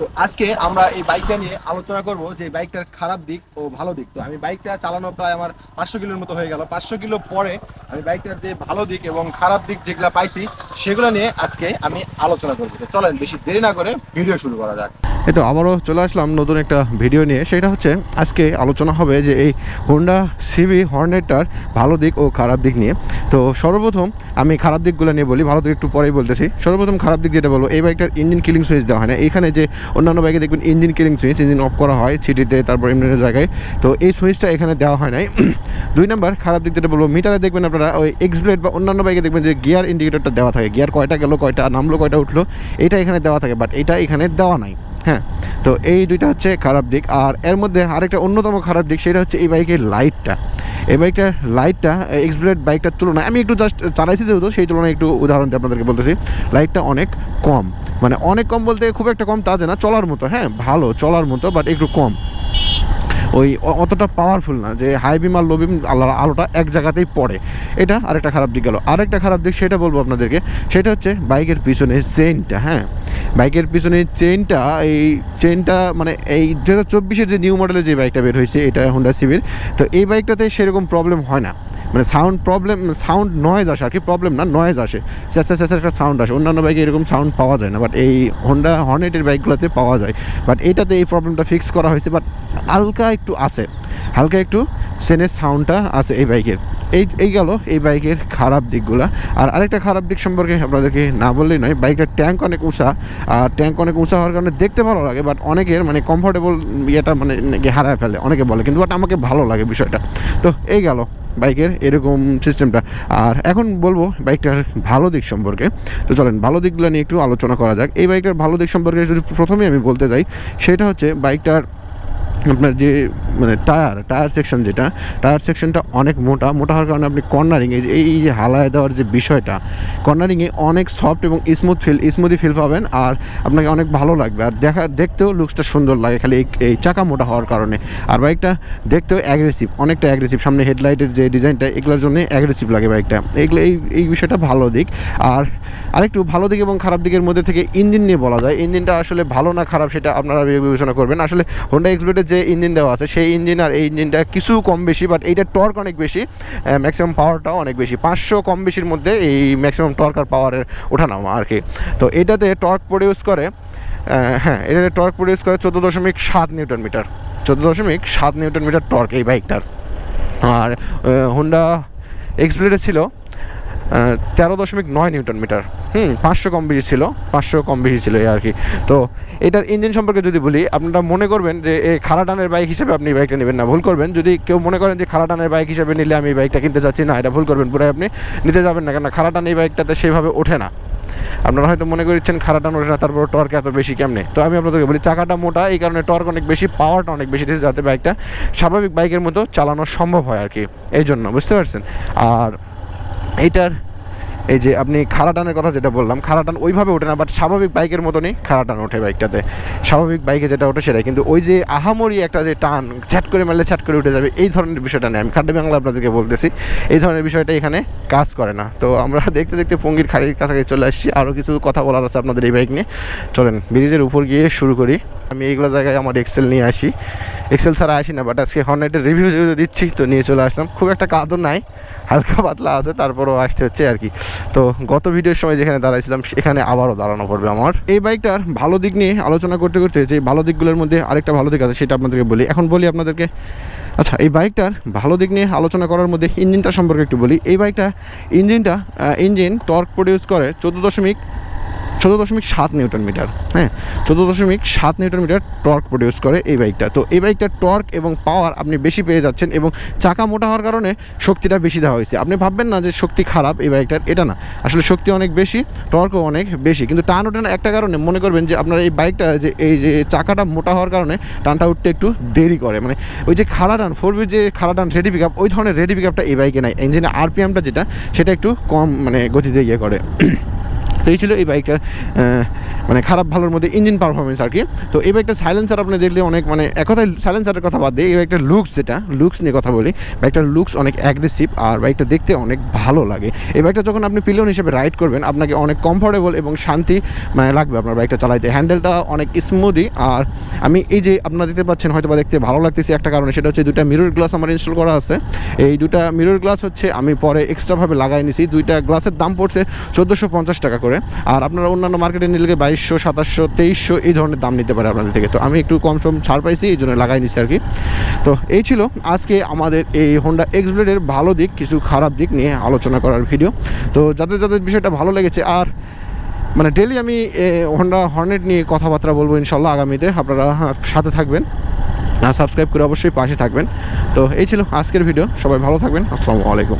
তো আজকে আমরা এই বাইকটা নিয়ে আলোচনা করব যে বাইকটার খারাপ দিক ও ভালো দিক। তো আমি বাইকটা চালানো প্রায় আমার পাঁচশো কিলোর মতো হয়ে গেল। পাঁচশো কিলো পরে আমি বাইকটার যে ভালো দিক এবং খারাপ দিক যেগুলো পাইছি, সেগুলো নিয়ে আজকে আমি আলোচনা করব। চলেন, বেশি দেরি না করে ভিডিও শুরু করা যাক। তো আবারও চলে আসলাম নতুন একটা ভিডিও নিয়ে। সেটা হচ্ছে, আজকে আলোচনা হবে যে এই হোন্ডা সিবি হর্নেটটার ভালো দিক ও খারাপ দিক নিয়ে। তো সর্বপ্রথম আমি খারাপ দিকগুলো নিয়ে বলি, ভালো দিক একটু পরেই বলতেছি। সর্বপ্রথম খারাপ দিক যেটা বলব, এই বাইকটার ইঞ্জিন কিলিং সুইচ দেওয়া হয় না। এখানে যে অন্যান্য বাইকে দেখবেন engine killing switch engine off করা হয় সিটিতে তারপর এমনি জায়গায়। তো এই সুইচটা এখানে দেওয়া হয় নাই। দুই নম্বর খারাপ দিক যেটা বলব মিটারে দেখবেন আপনারা ওই এক্সব্লেড বা অন্যান্য বাইকে দেখবেন যে গিয়ার ইন্ডিকেটরটা দেওয়া থাকে। গিয়ার কয়টা গেল, কয়টা নামলো, কয়টা উঠল, এটা এখানে দেওয়া থাকে বাট এটা এখানে দেওয়া নাই। হ্যাঁ তো এই দুইটা হচ্ছে খারাপ দিক। আর এর মধ্যে আরেকটা অন্যতম খারাপ দিক, সেটা হচ্ছে এই বাইকের লাইটটা এই বাইকটার লাইটটা এক্সব্লেড বাইকটার তুলনায়, আমি একটু জাস্ট চালাইছি যেহেতু, সেই তুলনায় একটু উদাহরণ দিয়ে আপনাদেরকে বলতেছি লাইটটা অনেক কম। মানে অনেক কম বলতে খুব একটা কম তা যে না, চলার মতো হ্যাঁ ভালো, চলার মতো বাট একটু কম। ওই অতটা পাওয়ারফুল না, যে হাই বিম আর লো বিম আল্লাহ আলোটা এক জায়গাতেই পড়ে। এটা আরেকটা খারাপ দিক গেল। আরেকটা খারাপ দিক, সেটা বলব আপনাদেরকে, সেটা হচ্ছে বাইকের পিছনে চেনটা হ্যাঁ? বাইকের পিছনে চেনটা এই চেনটা মানে এই দু হাজার চব্বিশের যে নিউ মডেলের যে বাইকটা বের হয়েছে, এটা হোন্ডা সিভির তো এই বাইকটাতে সেরকম প্রবলেম হয় না। মানে সাউন্ড প্রবলেম সাউন্ড নয়েজ আসে আর কি প্রবলেম না নয়েজ আসে। স্যাসা স্যাসা একটা সাউন্ড আসে। অন্যান্য বাইকে এরকম সাউন্ড পাওয়া যায় না বাট এই হন্ডা হর্নেটের বাইকগুলোতে পাওয়া যায়। বাট এটাতে এই প্রবলেমটা ফিক্স করা হয়েছে বাট হালকা একটু আছে। হালকা একটু সেনের সাউন্ডটা আছে এই বাইকের এই এই গেল এই বাইকের খারাপ দিকগুলো। আর আরেকটা খারাপ দিক সম্পর্কে আপনাদেরকে না বললেই নয় বাইকটার ট্যাঙ্ক অনেক উঁচা। আর ট্যাঙ্ক অনেক উঁচা হওয়ার কারণে দেখতে ভালো লাগে বাট অনেকের মানে কমফোর্টেবল ইয়েটা মানে হারায় ফেলে, অনেকে বলে। কিন্তু বাট আমাকে ভালো লাগে বিষয়টা। তো এই গেল বাইকের এরকম সিস্টেমটা আর এখন বলব বাইকটার ভালো দিক সম্পর্কে। তো চলেন, ভালো দিকগুলো নিয়ে একটু আলোচনা করা যাক। এই বাইকটার ভালো দিক সম্পর্কে যদি প্রথমেই আমি বলতে যাই, সেটা হচ্ছে বাইকটার আপনার যে মানে টায়ার টায়ার সেকশন যেটা টায়ার সেকশনটা অনেক মোটা মোটা হওয়ার কারণে আপনি কর্নারিং এই যে এই যে হালায় দেওয়ার যে বিষয়টা কর্নারিংয়ে অনেক সফট এবং স্মুথ ফিল স্মুথি ফিল পাবেন আর আপনাকে অনেক ভালো লাগবে। আর দেখা, দেখতেও লুকসটা সুন্দর লাগে খালি এই এই চাকা মোটা হওয়ার কারণে। আর বাইকটা দেখতেও অ্যাগ্রেসিভ অনেকটা অ্যাগ্রেসিভ সামনে হেডলাইটের যে ডিজাইনটা এগুলোর জন্য অ্যাগ্রেসিভ লাগে বাইকটা এগুলো, এই এই বিষয়টা ভালো দিক। আর আরেকটু ভালো দিক এবং খারাপ দিকের মধ্যে থেকে ইঞ্জিন নিয়ে বলা যায়। ইঞ্জিনটা আসলে ভালো না খারাপ সেটা আপনারা বিবেচনা করবেন। আসলে হোন্ডা এক্সপ্লেটের যে ইঞ্জিন দেওয়া আছে, সেই ইঞ্জিন আর এই ইঞ্জিনটা কিছু কম বেশি বাট এইটার টর্ক অনেক বেশি ম্যাক্সিমাম পাওয়ারটাও অনেক বেশি। পাঁচশো কম বেশির মধ্যে এই ম্যাক্সিমাম টর্ক আর পাওয়ারের ওঠানামা আর কি। তো এটাতে টর্ক প্রডিউস করে হ্যাঁ এটাতে টর্ক প্রডিউস করে চোদ্দ দশমিক সাত নিউটন মিটার। চোদ্দ দশমিক সাত নিউটন মিটার টর্ক এই বাইকটার। আর হোন্ডা এক্সপ্লেটে ছিল তেরো দশমিক নয় নিউটন মিটার। হুম, পাঁচশো কম বেশি ছিল, পাঁচশো কম বেশি ছিল এই আর কি তো এটার ইঞ্জিন সম্পর্কে যদি বলি, আপনারা মনে করবেন যে এই খারাটানের বাইক হিসেবে আপনি বাইকটা নেবেন না। ভুল করবেন, যদি কেউ মনে করেন যে খারাটানের বাইক হিসেবে নিলে আমি এই বাইকটা কিনতে চাচ্ছি, না, এটা ভুল করবেন, পুরাই আপনি নিতে যাবেন না কেন খারাটান এই বাইকটাতে সেভাবে ওঠে না। আপনারা হয়তো মনে করছেন খারাটান ওঠে না, তারপর টর্ক এত বেশি কেমনে? তো আমি আপনাদেরকে বলি, চাকাটা মোটা, এই কারণে টর্ক অনেক বেশি পাওয়ারটা অনেক বেশি দিয়েছে যাতে বাইকটা স্বাভাবিক বাইকের মতো চালানো সম্ভব হয় আর কি এই জন্য, বুঝতে পারছেন? আর এইটার এই যে আপনি খারাটানের কথা যেটা বললাম খারাটান ওইভাবে ওঠে না বাট স্বাভাবিক বাইকের মতনই খারাটান ওঠে বাইকটাতে। স্বাভাবিক বাইকে যেটা ওঠে সেটাই। কিন্তু ওই যে আহামরি একটা যে টান ছ্যাট করে মারলে ছ্যাট করে উঠে যাবে, এই ধরনের বিষয়টা নেই। আমি খাড্ডি বাংলা আপনাদেরকে বলতেছি, এই ধরনের বিষয়টা এখানে কাজ করে না। তো আমরা দেখতে দেখতে পঙ্গির খাড়ির কাছাকাছি চলে আসছি। আরও কিছু কথা বলার আছে আপনাদের এই বাইক নিয়ে। চলেন, ব্রিজের উপর গিয়ে শুরু করি। আমি এইগুলো জায়গায় আমার এক্সেল নিয়ে আসি। এক্সেল ছাড়া আসি না বাট আজকে হর্নেটের রিভিউ যেহেতু দিচ্ছি, তো নিয়ে চলে আসলাম। খুব একটা কাদর নাই, হালকা পাতলা আছে, তারপরও আসতে হচ্ছে আর কি। তো গত ভিডিওর সময় যেখানে দাঁড়াইছিলাম সেখানে আবারও দাঁড়ানো পড়বে আমার। এই বাইকটার ভালো দিক নিয়ে আলোচনা করতে করতে যে ভালো দিকগুলোর মধ্যে আরেকটা ভালো দিক আছে, সেটা আপনাদেরকে বলি। এখন বলি আপনাদেরকে আচ্ছা এই বাইকটার ভালো দিক নিয়ে আলোচনা করার মধ্যে ইঞ্জিনটা সম্পর্কে একটু বলি। এই বাইকটা ইঞ্জিনটা ইঞ্জিন টর্ক প্রডিউস করে চোদ্দ দশমিক চোদ্দ দশমিক সাত নিউটন মিটার হ্যাঁ? চোদ্দ দশমিক সাত নিউটন মিটার টর্ক প্রডিউস করে এই বাইকটা। তো এই বাইকটার টর্ক এবং পাওয়ার আপনি বেশি পেয়ে যাচ্ছেন এবং চাকা মোটা হওয়ার কারণে শক্তিটা বেশি দেওয়া হয়েছে। আপনি ভাববেন না যে শক্তি খারাপ, এই বাইকটার এটা না। আসলে শক্তি অনেক বেশি, টর্কও অনেক বেশি। কিন্তু টান ওঠে না একটা কারণে মনে করবেন যে আপনার এই বাইকটা যে এই যে চাকাটা মোটা হওয়ার কারণে টানটা উঠতে একটু দেরি করে। মানে ওই যে খাড়া টান ফোর বি যে খাড়া টান রেডি পিক ওই ধরনের রেডি পিক আপটা এই বাইকে নাই। ইঞ্জিনে আরপিএমটা যেটা, সেটা একটু কম মানে গতিতে ইয়ে করে। তো এই ছিল এই বাইকটার মানে খারাপ ভালোর মধ্যে ইঞ্জিন পারফরমেন্স আর কি। তো এই বাইকটা সাইলেন্সার আপনি দেখলে অনেক মানে এক সাইলেন্সারের কথা বাদ দিয়ে এই বাইকটার লুকস যেটা লুকস নিয়ে কথা বলি, বাইকটার লুকস অনেক অ্যাগ্রেসিভ আর বাইকটা দেখতে অনেক ভালো লাগে। এই বাইকটা যখন আপনি পিলিয়ন হিসেবে রাইড করবেন, আপনাকে অনেক কমফোর্টেবল এবং শান্তি মানে লাগবে আপনার বাইকটা চালাইতে। হ্যান্ডেলটা অনেক স্মুদি আর আমি এই যে আপনারা দেখতে পাচ্ছেন হয়তো বা দেখতে ভালো লাগতেছে একটা কারণে, সেটা হচ্ছে দুটা মিরর গ্লাস আমার ইনস্টল করা আছে। এই দুটা মিরর গ্লাস হচ্ছে আমি পরে এক্সট্রাভাবে লাগাই নিছি, দুইটা গ্লাসের দাম পড়ছে চোদ্দোশো পঞ্চাশ টাকা করে। আর আপনারা অন্যান্য মার্কেটে নিলে বাইশশো সাতাশশো তেইশশো এই ধরনের দাম নিতে পারে আপনাদের থেকে। তো আমি একটু কম সম ছাড় পাইছি এই জন্য লাগাই নিচ্ছি আর কি তো এই ছিল আজকে আমাদের এই হোন্ডা এক্সব্লেডের ভালো দিক কিছু খারাপ দিক নিয়ে আলোচনা করার ভিডিও তো যাদের যাদের বিষয়টা ভালো লেগেছে আর মানে ডেলি আমি হোন্ডা হর্নেট নিয়ে কথাবার্তা বলব ইনশাল্লাহ আগামীতে। আপনারা হ্যাঁ, সাথে থাকবেন। আর সাবস্ক্রাইব করে অবশ্যই পাশে থাকবেন। তো এই ছিল আজকের ভিডিও সবাই ভালো থাকবেন। আসসালামু আলাইকুম।